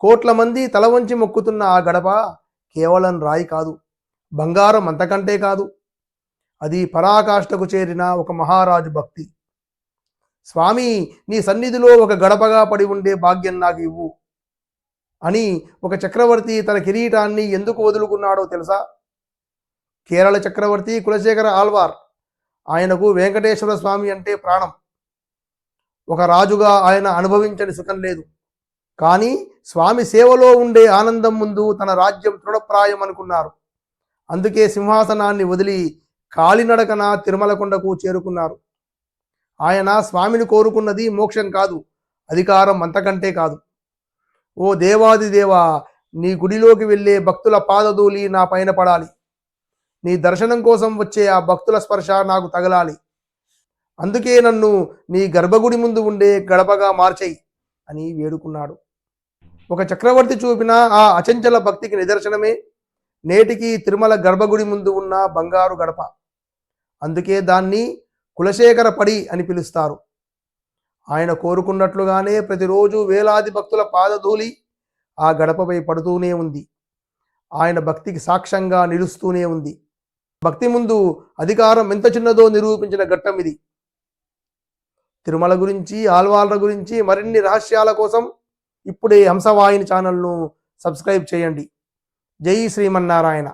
కోట్ల మంది తల వంచి మొక్కుతున్న ఆ గడప కేవలం రాయి కాదు బంగారం అంతకంటే కాదు. అది పరాకాష్ఠకు చేరిన ఒక మహారాజు భక్తి. స్వామి నీ సన్నిధిలో ఒక గడపగా పడి ఉండే భాగ్యం నాకు ఇవ్వు అని ఒక చక్రవర్తి తన కిరీటాన్ని ఎందుకు వదులుకున్నాడో తెలుసా? కేరళ చక్రవర్తి కులశేఖర ఆల్వార్ ఆయనకు వెంకటేశ్వర స్వామి అంటే ప్రాణం. ఒక రాజుగా ఆయన అనుభవించని సుఖం లేదు. కానీ స్వామి సేవలో ఉండే ఆనందం ముందు తన రాజ్యం తృఢప్రాయం అనుకున్నారు. అందుకే సింహాసనాన్ని వదిలి కాలినడకన తిరుమలకొండకు చేరుకున్నారు. ఆయన స్వామిని కోరుకున్నది మోక్షం కాదు అధికారం అంతకంటే కాదు. ఓ దేవాది దేవా నీ గుడిలోకి వెళ్ళే భక్తుల పాదధూళి నా పైన పడాలి. నీ దర్శనం కోసం వచ్చే ఆ భక్తుల స్పర్శ నాకు తగలాలి. అందుకే నన్ను నీ గర్భగుడి ముందు ఉండే గడపగా మార్చేయి అని వేడుకున్నాడు. ఒక చక్రవర్తి చూపిన ఆ అచంచల భక్తికి నిదర్శనమే నేటికి తిరుమల గర్భగుడి ముందు ఉన్న బంగారు గడప. అందుకే దాన్ని కులశేఖర పడి అని పిలుస్తారు. ఆయన కోరుకున్నట్లుగానే ప్రతిరోజు వేలాది భక్తుల పాదధూళి ఆ గడపపై పడుతూనే ఉంది. ఆయన భక్తికి సాక్ష్యంగా నిలుస్తూనే ఉంది. భక్తి ముందు అధికారం ఎంత చిన్నదో నిరూపించిన ఘట్టం ఇది. తిరుమల గురించి ఆల్వాళ్ళ గురించి మరిన్ని రహస్యాల కోసం ఇప్పుడే హంసవాహిని ఛానల్ను సబ్స్క్రైబ్ చేయండి. జై శ్రీమన్నారాయణ.